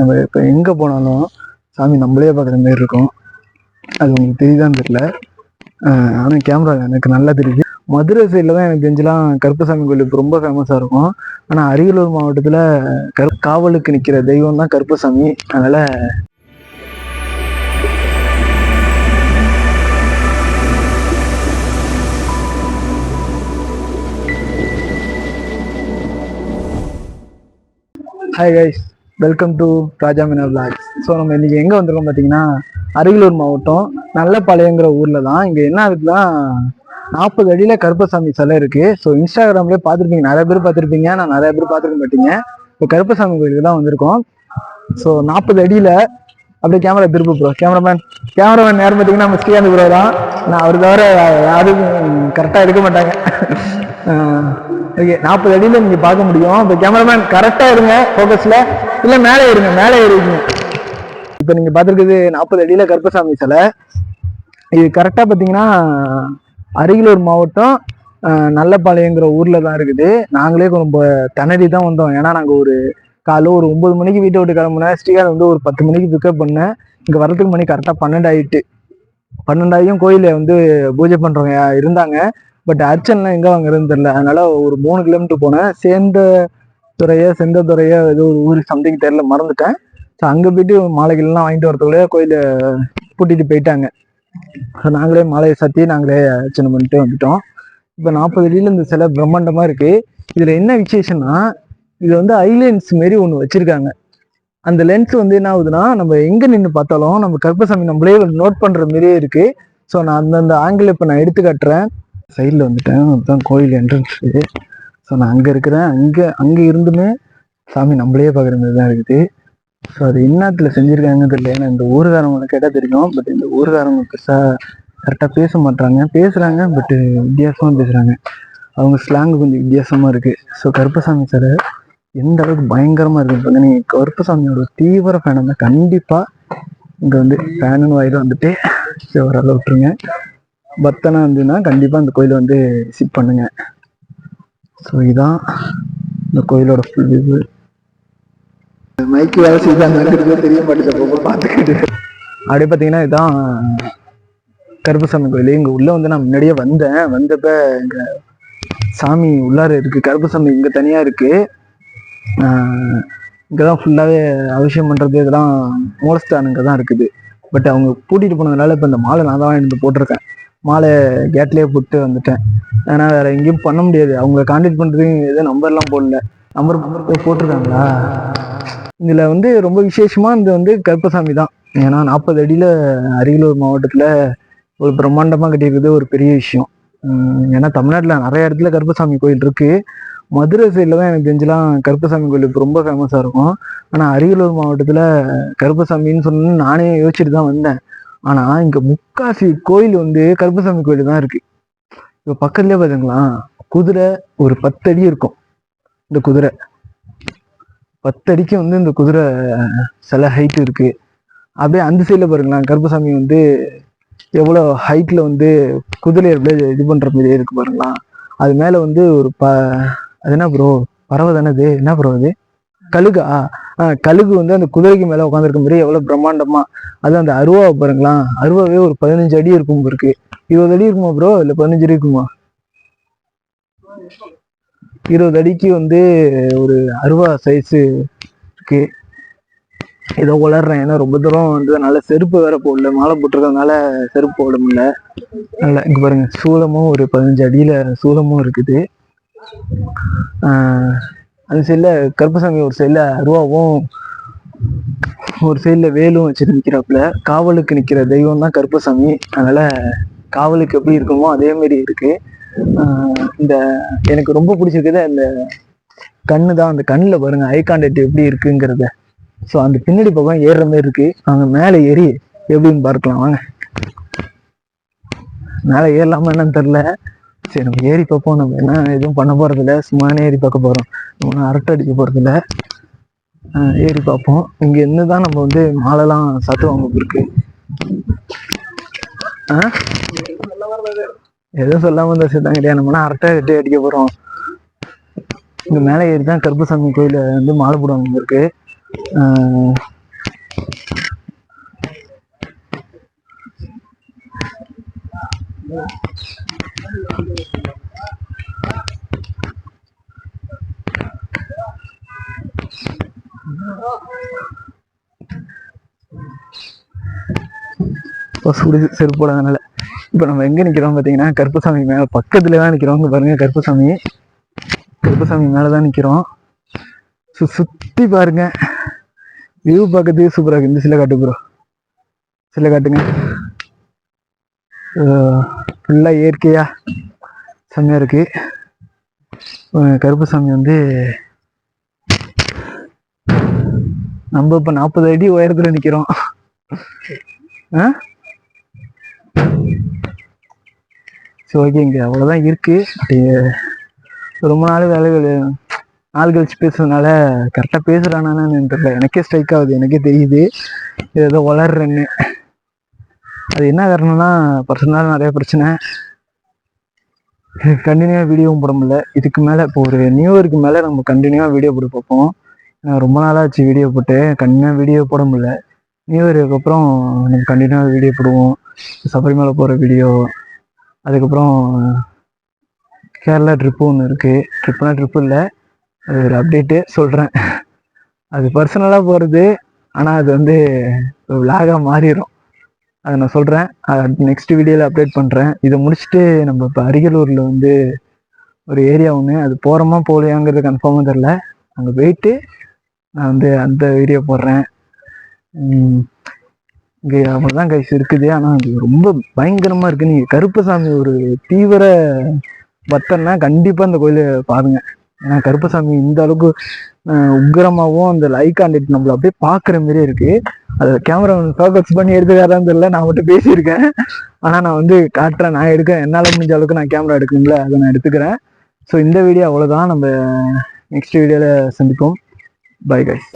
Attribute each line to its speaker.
Speaker 1: நம்ம இப்போ எங்கே போனாலும் சாமி நம்மளே பார்க்குற மாதிரி இருக்கும். அது உங்களுக்கு தெரியுதான்னு தெரியல. ஆனால் கேமரா எனக்கு நல்லா தெரியுது. மதுரை சைடில் தான் எனக்கு தெரிஞ்சலாம் கருப்பசாமி கோயில் இப்போ ரொம்ப ஃபேமஸாக இருக்கும். ஆனால் அரியலூர் மாவட்டத்தில் கரு காவலுக்கு நிற்கிற தெய்வம் தான் கருப்பசாமி. அதனால் hi guys welcome to Raja Meena blogs so நம்ம இன்றைக்கி எங்கே வந்திருக்கோம் பார்த்தீங்கன்னா அரியலூர் மாவட்டம் நல்லப்பாளையங்கிற ஊரில் தான். இங்கே என்ன இருக்குன்னா நாற்பது அடியில் கருப்பசாமி சிலை இருக்குது ஸோ இன்ஸ்டாகிராம்லேயே பார்த்துருப்பீங்க. நிறைய பேர் பார்த்துருப்பீங்க. நான் நிறைய பேர் பார்த்துருக்க மாட்டீங்க. இப்போ கருப்பசாமி கோயிலுக்கு தான் வந்திருக்கோம். ஸோ நாற்பது அடியில் அப்படியே கேமரா திருப்பு ப்ரோ கேமராமேன் கேமராமேன் நேரம் பார்த்தீங்கன்னா நம்ம ஸ்ரீகாந்த் ப்ரோ தான். நான் அவர் தவிர யாரும் கரெக்டாக எடுக்க மாட்டாங்க. ஓகே நாற்பது அடியில் நீங்கள் பார்க்க முடியும். இப்போ கேமராமேன் கரெக்டாக இருங்க ஃபோக்கஸில் இல்லை மேலே இருங்க மேலே ஏறிங்க இப்போ நீங்கள் பார்த்துருக்குது நாற்பது அடியில் கருப்பசாமி சிலை. இது கரெக்டாக பார்த்தீங்கன்னா அரியலூர் மாவட்டம் நல்லபாளையங்கிற நல்லப்பாளையங்கிற ஊரில் தான் இருக்குது. நாங்களே ரொம்ப திணறி தான் வந்தோம். ஏன்னா நாங்கள் ஒரு காலைல ஒரு ஒம்பது மணிக்கு வீட்டை விட்டு கிளம்புனேன். ஸ்ரீகாந்த் வந்து ஒரு பத்து மணிக்கு பிக்கப் பண்ணேன். இங்கே வரதுக்கு மணி கரெக்டாக பன்னெண்டு ஆயிட்டு. பன்னெண்டாயும் கோயிலில் வந்து பூஜை பண்ணுறவங்க இருந்தாங்க. பட் அர்ச்சன்லாம் எங்கே வாங்குறதுன்னு தெரில அதனால ஒரு மூணு கிலோமீட்டர் போனேன். சேர்ந்த துறையோ செந்த துறையோ ஏதோ ஒரு ஊருக்கு சம்திங் தெரியல மறந்துட்டேன். ஸோ அங்கே போயிட்டு மாலைகள்லாம் வாங்கிட்டு வரதுக்குள்ளே கோயிலை கூட்டிகிட்டு போயிட்டாங்க. ஸோ நாங்களே மாலையை சத்தி நாங்களே அர்ச்சனை பண்ணிட்டு வந்துட்டோம். இப்போ நாற்பது அடியில் இந்த சிலை பிரம்மாண்டமாக இருக்குது இதில் என்ன விசேஷம்னா இது வந்து ஐலென்ஸ் மாரி ஒன்று வச்சுருக்காங்க. அந்த லென்ஸ் வந்து என்ன ஆகுதுன்னா நம்ம எங்கே நின்று பார்த்தாலும் நம்ம கருப்பசாமி நம்மளே நோட் பண்ணுற மாதிரியே இருக்குது ஸோ நான் அந்தந்த ஆங்கிள் இப்போ நான் எடுத்து காட்டுறேன். சைடில் வந்துட்டேன். அதுதான் கோயில் என்ட்ரன்ஸு ஸோ நான் அங்கே இருக்கிறேன். அங்கே அங்கே இருந்துமே சாமி நம்மளே பார்க்குற மாதிரி தான் இருக்குது. ஸோ அது என்னத்தில் செஞ்சுருக்காங்கன்னு தெரியல. ஏன்னா இந்த ஊருக்காரவங்களை கேட்டால் தெரியும். பட் இந்த ஊருக்காரவங்க பெருசாக கரெக்டாக பேச மாட்றாங்க. பேசுகிறாங்க பட்டு வித்தியாசமாக பேசுகிறாங்க அவங்க ஸ்லாங் கொஞ்சம் வித்தியாசமாக இருக்குது ஸோ கருப்பசாமி சார் எந்த அளவுக்கு பயங்கரமாக இருக்குது இப்போ நீங்கள் கருப்பசாமியோட தீவிர ஃபேனாக இருந்தால் கண்டிப்பாக இங்கே வந்து ஃபேனுன்னு வாயில் வந்துட்டு சரி ஓரளவு விட்டுருங்க. பக்தனா இருந்ததுன்னா கண்டிப்பாக இந்த கோயிலை வந்து விசிட் பண்ணுங்க. ஸோ இதான் இந்த கோயிலோட ஃபுல் இது மைக்கு வேலை செய்து அந்த இருக்கிறது தெரிய மாட்டேங்குது அப்பப்போ பார்த்துக்கிட்டு. அப்படியே பார்த்தீங்கன்னா இதான் கருப்பசாமி கோயில். இங்கே உள்ள வந்து நான் முன்னாடியே வந்தேன். வந்தப்ப இங்க சாமி உள்ளார இருக்கு. கருப்பசாமி இங்கே தனியாக இருக்கு. இங்கே தான் ஃபுல்லாகவே அபிஷேகம் பண்ணுறது இதெல்லாம் மூலஸ்தானங்க தான் இருக்குது. பட் அவங்க பூட்டிட்டு போனதுனால இப்போ இந்த மாலை நான் தான் எடுத்து போட்டிருக்கேன். மாலை கேட்லேயே போட்டு வந்துட்டேன். ஏன்னா வேற எங்கேயும் பண்ண முடியாது. அவங்க கான்டாக்ட் பண்ணுறதுக்கு எதுவும் நம்பர்லாம் போடல. நம்பர் போட்டிருக்காங்களா? இதில் வந்து ரொம்ப விசேஷமாக இந்த வந்து கருப்பசாமி தான். ஏன்னா நாற்பது அடியில் அரியலூர் மாவட்டத்தில் ஒரு பிரம்மாண்டமாக கட்டியிருக்கிறது ஒரு பெரிய விஷயம். ஏன்னா தமிழ்நாட்டில் நிறைய இடத்துல கருப்பசாமி கோயில் இருக்குது மதுரை சைடில் தான் எனக்கு தெரிஞ்சலாம் கருப்பசாமி கோயில் இப்போ ரொம்ப ஃபேமஸாக இருக்கும். ஆனால் அரியலூர் மாவட்டத்தில் கருப்பசாமின்னு சொன்னு நானே யோசிச்சுட்டு தான் வந்தேன். ஆனா இங்க முக்காசி கோயில் வந்து கருப்பசாமி கோயில் தான் இருக்கு. இப்போ பக்கத்துலயே பாத்தீங்களா குதிரை ஒரு பத்து அடி இருக்கும். இந்த குதிரை. பத்தடிக்கு வந்து இந்த குதிரை சில ஹைட் இருக்கு. அப்படியே அந்த சைடில் பாருங்களேன் கருப்பசாமி வந்து எவ்வளோ ஹைட்ல வந்து குதிரையை அப்படியே இது பண்ற மாதிரியே இருக்கு பாருங்களா. அது மேலே வந்து ஒரு ப அது என்ன ப்ரோ பறவை தானே இது என்ன ப்ரோ அது? கழுகு ஆ கழுகு வந்து அந்த குதிரைக்கு மேலே உட்காந்துருக்க மாதிரி எவ்வளோ பிரம்மாண்டமாக அது அந்த அருவாவை பாருங்களேன் அருவாவே ஒரு பதினஞ்சு அடி இருக்கும் இருக்கு. இருபது அடி இருக்குமா ப்ரோ இல்லை பதினஞ்சு அடி இருக்குமா? இருபது அடிக்கு வந்து ஒரு அருவா சைஸு இருக்கு. ஏதோ உளர்றேன் ஏன்னா ரொம்ப தூரம் வந்து நல்ல செருப்பு வேற போடல மாலை போட்டிருக்கறதுனால செருப்பு போட முடியல. நல்ல இங்க பாருங்க சூலமும் ஒரு பதினஞ்சு அடியில சூலமும் இருக்குது. ஆஹ் அந்த சைடில் கருப்பசாமி ஒரு சைடில் அருவாவும் ஒரு சைடில் வேலும் வச்சுட்டு நிற்கிறாப்புல காவலுக்கு நிற்கிற தெய்வம் தான் கருப்பசாமி. அதனால காவலுக்கு எப்படி இருக்குமோ அதே மாதிரி இருக்கு. இந்த எனக்கு ரொம்ப பிடிச்சிருக்குது அந்த கண்ணு தான். அந்த கண்ணில் பாருங்க ஐ கான்டாக்ட் எப்படி இருக்குங்கிறத. ஸோ அந்த பின்னாடி பக்கம் ஏறுற மாதிரி இருக்கு. அங்கே மேலே ஏறி எப்படின்னு பார்க்கலாம். வாங்க. மேலே ஏறலாமா என்னன்னு தெரில சரி நம்ம ஏறி பார்ப்போம். நம்ம என்ன எதுவும் பண்ண போகிறதில்ல சும்மானே ஏறி பார்க்க போகிறோம் ஒன்றும் அரட்டை அடிக்க போகிறதில்ல ஏறி பார்ப்போம். இங்கே இருந்து தான் நம்ம வந்து மாலைலாம் சாத்துவாங்க இருக்கு. ஆ? எதுவும் சொல்லாமல் இருந்தா சேர்த்தாங்க கிடையாது. நம்மளாம் அரட்டை கட்டி அடிக்க போகிறோம் இங்கே மேலே ஏறி தான் கருப்பசாமி கோயில வந்து மாலை போடுவாங்க இருக்கு Yeah. இப்போ சுடு செருப்பு போடாதனால. இப்போ நம்ம எங்கே நிற்கிறோம் பார்த்தீங்கன்னா கருப்பசாமி மேலே பக்கத்தில் தான் நிற்கிறோம் இங்க பாருங்க கருப்பசாமி. கருப்பசாமி மேலே தான் நிற்கிறோம் சு- சுற்றி பாருங்க. வியூ பார்க்கறதுக்கு சூப்பராக இருக்கு. இந்த சிலை காட்டு ப்ரோ சிலை காட்டுங்க. ஃபுல்லாக இயற்கையாக செம்மையா இருக்கு. கருப்பசாமி வந்து நம்ம இப்போ நாற்பது அடி உயரத்தில் நிற்கிறோம் ஆ? சரி ஓகேங்க அவ்வளோதான் அவ்வளவுதான் இருக்கு. ரொம்ப நாள் வேலைகள் நாள் கழிச்சு பேசுறதுனால கரெக்டாக பேசுகிறானான்னு தெரியல. எனக்கே ஸ்ட்ரைக் ஆகுது எனக்கே தெரியுது. ஏதோ வளர்றேன்னு. அது என்ன காரணம்னா பர்சனலாக நிறைய பிரச்சனை. கண்டினியூவாக வீடியோவும் போட முடியல. இதுக்கு மேலே இப்போ ஒரு நியூ இயருக்கு மேலே நம்ம கண்டினியூவாக வீடியோ போட்டு பார்ப்போம். ஏன்னா ரொம்ப நாளாச்சு வீடியோ போட்டு. கண்டினியூவாக வீடியோ போட முடியல. நியூ இயருக்கு அப்புறம் நம்ம கண்டினியூவாக வீடியோ போடுவோம். சபரிமலை போகிற வீடியோ அதுக்கப்புறம் கேரளா ட்ரிப்பு ஒன்று இருக்குது ட்ரிப்புனா ட்ரிப்பு இல்லை. அது ஒரு அப்டேட்டு சொல்கிறேன் அது பர்சனலாக போகிறது ஆனால் அது வந்து விலாகாக மாறிடும் அதை நான் சொல்கிறேன் நெக்ஸ்ட் வீடியோவில் அப்டேட் பண்ணுறேன் இதை முடிச்சுட்டு நம்ம இப்போ அரியலூரில் வந்து ஒரு ஏரியா ஒன்று அது போகிறோமா போகலையாங்கிறது கன்ஃபார்மாக தெரில அங்கே போயிட்டு நான் வந்து அந்த வீடியோ போடுறேன். இங்கே அவ்வளோதான் கைஸ் இருக்குது. ஆனால் அது ரொம்ப பயங்கரமாக இருக்குது நீங்கள் கருப்பசாமி ஒரு தீவிர பக்தன்னா கண்டிப்பாக இந்த கோயிலை பாருங்க. ஏன்னா கருப்பசாமி இந்த அளவுக்கு அஹ், அந்த லைக் கான்டெக்ட் நம்மள அப்படியே பார்க்குற மாதிரியே இருக்கு. அதை கேமரா ஃபோக்கஸ் பண்ணி எடுத்துக்காரான்னு தெரியல. நான் மட்டும் பேசியிருக்கேன். ஆனால் நான் வந்து காட்டுறேன். நான் எடுக்கிறேன் என்னால் முடிஞ்ச அளவுக்கு நான் கேமரா எடுக்கணும்ல அதை நான் எடுத்துக்கிறேன். ஸோ இந்த வீடியோ அவ்வளோதான் நம்ம நெக்ஸ்ட் வீடியோவில் சந்திப்போம். Bye guys